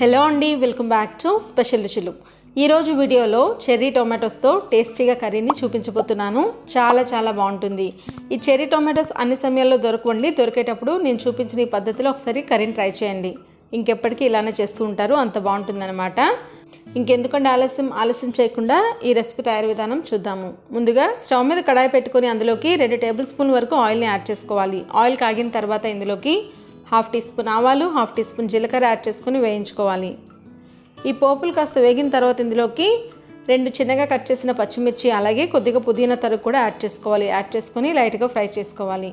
Hello అండి welcome back to special రుచులు. ఈరోజు వీడియోలో చెర్రీ టొమాటోస్తో టేస్టీగా కర్రీని చూపించబోతున్నాను. చాలా చాలా బాగుంటుంది. ఈ చెర్రీ టొమాటోస్ అన్ని సమయాల్లో దొరకండి దొరికేటప్పుడు నేను చూపించిన ఈ పద్ధతిలో ఒకసారి కర్రీని ట్రై చేయండి. ఇంకెప్పటికీ ఇలానే చేస్తూ ఉంటారు. అంత బాగుంటుందన్నమాట. ఇంకెందుకంటే ఆలస్యం? ఆలస్యం చేయకుండా ఈ రెసిపీ తయారు విధానం చూద్దాము. ముందుగా స్టవ్ మీద కడాయి పెట్టుకొని అందులోకి రెండు టేబుల్ స్పూన్ వరకు ఆయిల్ని యాడ్ చేసుకోవాలి. ఆయిల్ కాగిన తర్వాత ఇందులోకి హాఫ్ టీ స్పూన్ ఆవాలు హాఫ్ టీ స్పూన్ జీలకర్ర యాడ్ చేసుకొని వేయించుకోవాలి. ఈ పోపులు కాస్త వేగిన తర్వాత ఇందులోకి రెండు చిన్నగా కట్ చేసిన పచ్చిమిర్చి అలాగే కొద్దిగా పుదీనా తరుగు కూడా యాడ్ చేసుకోవాలి. యాడ్ చేసుకొని లైట్గా ఫ్రై చేసుకోవాలి.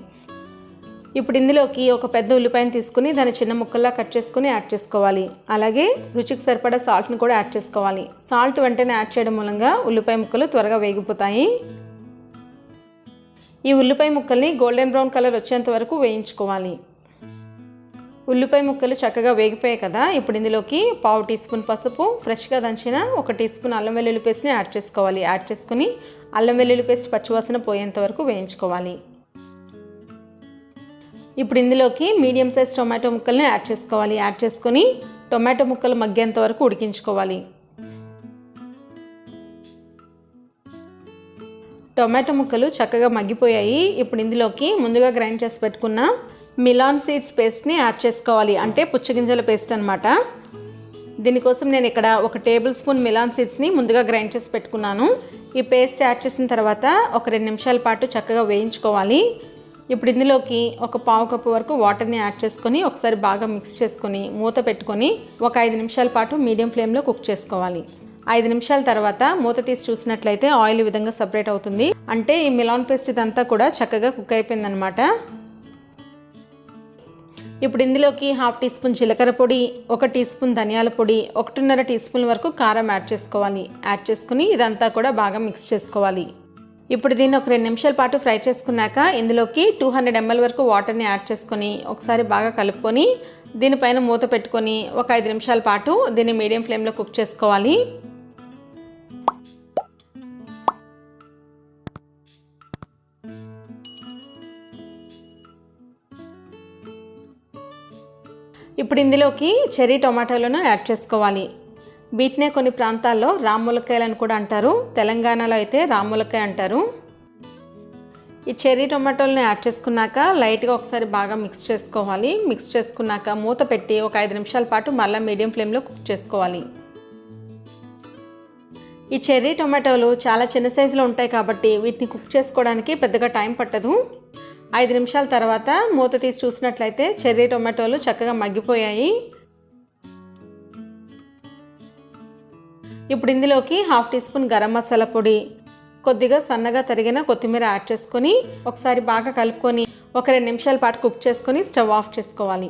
ఇప్పుడు ఇందులోకి ఒక పెద్ద ఉల్లిపాయను తీసుకుని దాన్ని చిన్న ముక్కల్లా కట్ చేసుకుని యాడ్ చేసుకోవాలి. అలాగే రుచికి సరిపడా సాల్ట్ని కూడా యాడ్ చేసుకోవాలి. సాల్ట్ వెంటనే యాడ్ చేయడం మూలంగా ఉల్లిపాయ ముక్కలు త్వరగా వేగిపోతాయి. ఈ ఉల్లిపాయ ముక్కల్ని గోల్డెన్ బ్రౌన్ కలర్ వచ్చేంత వరకు వేయించుకోవాలి. ఉల్లిపాయ ముక్కలు చక్కగా వేగిపోయాయి కదా. ఇప్పుడు ఇందులోకి పావు టీ స్పూన్ పసుపు ఫ్రెష్గా దంచిన ఒక టీ స్పూన్ అల్లం వెల్లుల్లి పేస్ట్ని యాడ్ చేసుకోవాలి. యాడ్ చేసుకుని అల్లం వెల్లుల్లి పేస్ట్ పచ్చివాసన పోయేంత వరకు వేయించుకోవాలి. ఇప్పుడు ఇందులోకి మీడియం సైజ్ టొమాటో ముక్కల్ని యాడ్ చేసుకోవాలి. యాడ్ చేసుకొని టొమాటో ముక్కలు మగ్గేంత వరకు ఉడికించుకోవాలి. టొమాటో ముక్కలు చక్కగా మగ్గిపోయాయి. ఇప్పుడు ఇందులోకి ముందుగా గ్రైండ్ చేసి పెట్టుకున్న మిలాన్ సీడ్స్ పేస్ట్ని యాడ్ చేసుకోవాలి. అంటే పుచ్చగింజల పేస్ట్ అనమాట దీనికోసం నేను ఇక్కడ ఒక టేబుల్ స్పూన్ మిలాన్ సీడ్స్ని ముందుగా గ్రైండ్ చేసి పెట్టుకున్నాను. ఈ పేస్ట్ యాడ్ చేసిన తర్వాత ఒక రెండు నిమిషాల పాటు చక్కగా వేయించుకోవాలి. ఇప్పుడు ఇందులోకి ఒక పావు కప్పు వరకు వాటర్ని యాడ్ చేసుకొని ఒకసారి బాగా మిక్స్ చేసుకొని మూత పెట్టుకొని ఒక ఐదు నిమిషాల పాటు మీడియం ఫ్లేమ్లో కుక్ చేసుకోవాలి. ఐదు నిమిషాల తర్వాత మూత తీసి చూసినట్లయితే ఆయిల్ విధంగా సపరేట్ అవుతుంది. అంటే ఈ మిలాన్ పేస్ట్ ఇదంతా కూడా చక్కగా కుక్ అయిపోయిందనమాట ఇప్పుడు ఇందులోకి హాఫ్ టీ స్పూన్ జీలకర్ర పొడి ఒక టీ స్పూన్ ధనియాల పొడి ఒకటిన్నర టీ స్పూన్ వరకు కారం యాడ్ చేసుకోవాలి. యాడ్ చేసుకుని ఇదంతా కూడా బాగా మిక్స్ చేసుకోవాలి. ఇప్పుడు దీన్ని ఒక రెండు నిమిషాల పాటు ఫ్రై చేసుకున్నాక ఇందులోకి టూ హండ్రెడ్ ఎంఎల్ వరకు వాటర్ని యాడ్ చేసుకొని ఒకసారి బాగా కలుపుకొని దీనిపైన మూత పెట్టుకొని ఒక ఐదు నిమిషాల పాటు దీన్ని మీడియం ఫ్లేమ్లో కుక్ చేసుకోవాలి. ఇప్పుడు ఇందులోకి చెర్రీ టొమాటోలను యాడ్ చేసుకోవాలి. వీటినే కొన్ని ప్రాంతాల్లో రామ్ములకాయలు కూడా అంటారు. తెలంగాణలో అయితే రామ్ములకాయ అంటారు. ఈ చెర్రీ టొమాటోలను యాడ్ చేసుకున్నాక లైట్గా ఒకసారి బాగా మిక్స్ చేసుకోవాలి. మిక్స్ చేసుకున్నాక మూత పెట్టి ఒక ఐదు నిమిషాల పాటు మళ్ళీ మీడియం ఫ్లేమ్లో కుక్ చేసుకోవాలి. ఈ చెర్రీ టొమాటోలు చాలా చిన్న సైజులో ఉంటాయి కాబట్టి వీటిని కుక్ చేసుకోవడానికి పెద్దగా టైం పట్టదు. ఐదు నిమిషాల తర్వాత మూత తీసి చూసినట్లయితే చెర్రీ టొమాటోలు చక్కగా మగ్గిపోయాయి. ఇప్పుడు ఇందులోకి half teaspoon garam masala పొడి కొద్దిగా సన్నగా తరిగిన కొత్తిమీర యాడ్ చేసుకొని ఒకసారి బాగా కలుపుకొని ఒక రెండు నిమిషాల పాటు కుక్ చేసుకొని స్టవ్ ఆఫ్ చేసుకోవాలి.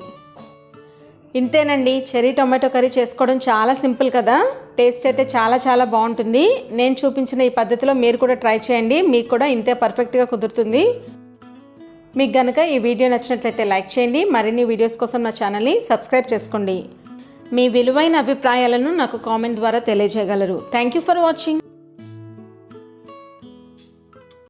ఇంతేనండి చెర్రీ టొమాటో కర్రీ చేసుకోవడం చాలా సింపుల్ కదా? టేస్ట్ అయితే చాలా చాలా బాగుంటుంది. నేను చూపించిన ఈ పద్ధతిలో మీరు కూడా ట్రై చేయండి. మీకు కూడా ఇంతే పర్ఫెక్ట్గా కుదురుతుంది. మీకు గనక ఈ వీడియో నచ్చినట్లయితే లైక్ చేయండి. మరిన్ని వీడియోస్ కోసం నా ఛానల్ని సబ్స్క్రైబ్ చేసుకోండి. మీ విలువైన అభిప్రాయాలను నాకు కామెంట్ ద్వారా తెలియజేయగలరు. Thank you for watching